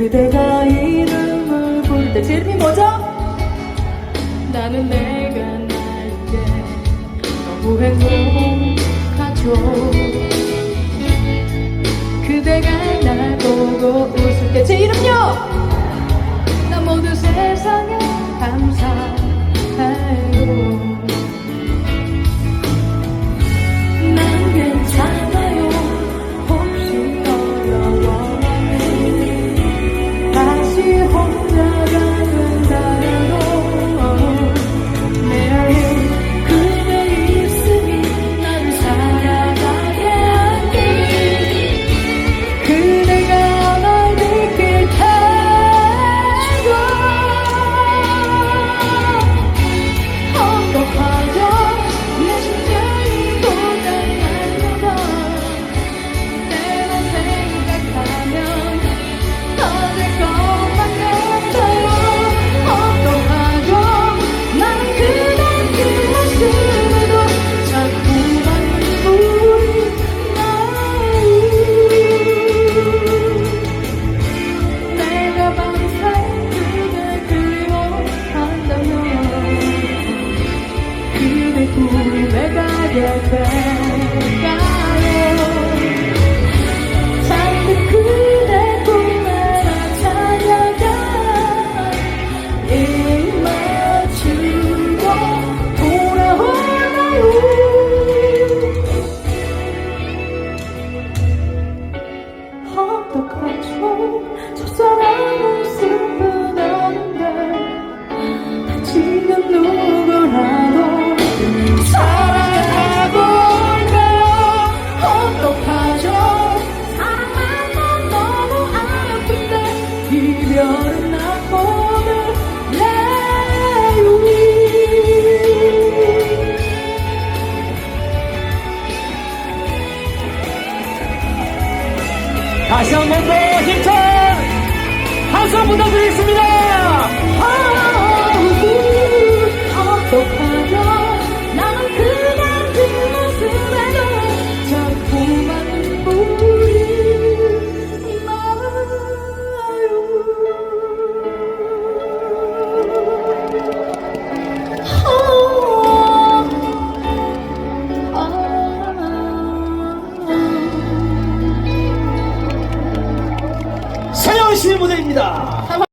그대가 이름을 부를 때 제목이 뭐죠? 나는 내가 나에게 너무 행복하죠 yeah, yeah. 다시 한 번 더 힘찬 한수 부탁드리겠습니다. だ